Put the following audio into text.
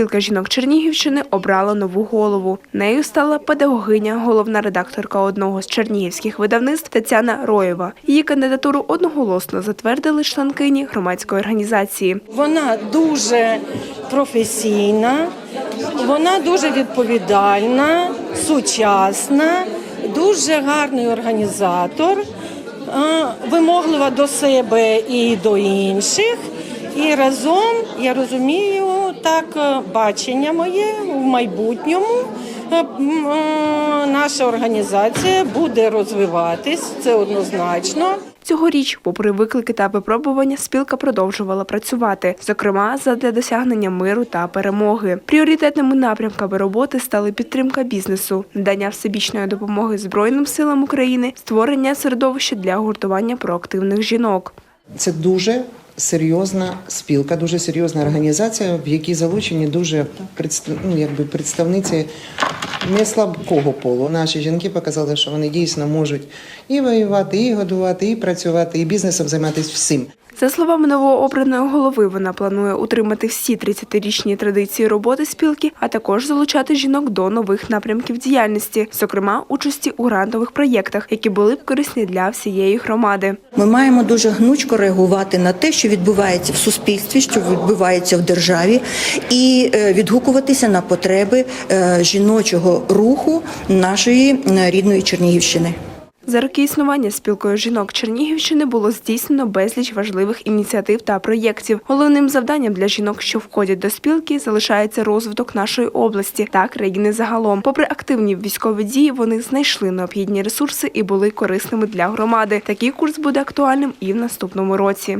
спілка жінок Чернігівщини обрала нову голову. Нею стала педагогиня, головна редакторка одного з чернігівських видавництв Тетяна Роєва. Її кандидатуру одноголосно затвердили членкині громадської організації. Вона дуже професійна, вона дуже відповідальна, сучасна, дуже гарний організатор, е, вимоглива до себе і до інших. І разом я розумію так е, бачення моє в майбутньому. е, е, Наша організація буде розвиватись, це однозначно. Цьогоріч, попри виклики та випробування, спілка продовжувала працювати, зокрема задля досягнення миру та перемоги. Пріоритетними напрямками роботи стали підтримка бізнесу, надання всебічної допомоги Збройним силам України, створення середовища для гуртування проактивних жінок. Це дуже серйозна спілка, дуже серйозна організація, в якій залучені дуже ну, якби представниці не слабкого полу. Наші жінки показали, що вони дійсно можуть і воювати, і годувати, і працювати, і бізнесом займатися всім. За словами новообраної голови, вона планує утримати всі 30-річні традиції роботи спілки, а також залучати жінок до нових напрямків діяльності, зокрема участі у грантових проєктах, які були б корисні для всієї громади. Ми маємо дуже гнучко реагувати на те, що відбувається в суспільстві, що відбувається в державі, і е, відгукуватися на потреби е, жіночого руху нашої е, рідної Чернігівщини. За роки існування спілкою жінок Чернігівщини було здійснено безліч важливих ініціатив та проєктів. Головним завданням для жінок, що входять до спілки, залишається розвиток нашої області та країни загалом. Попри активні військові дії, вони знайшли необхідні ресурси і були корисними для громади. Такий курс буде актуальним і в наступному році.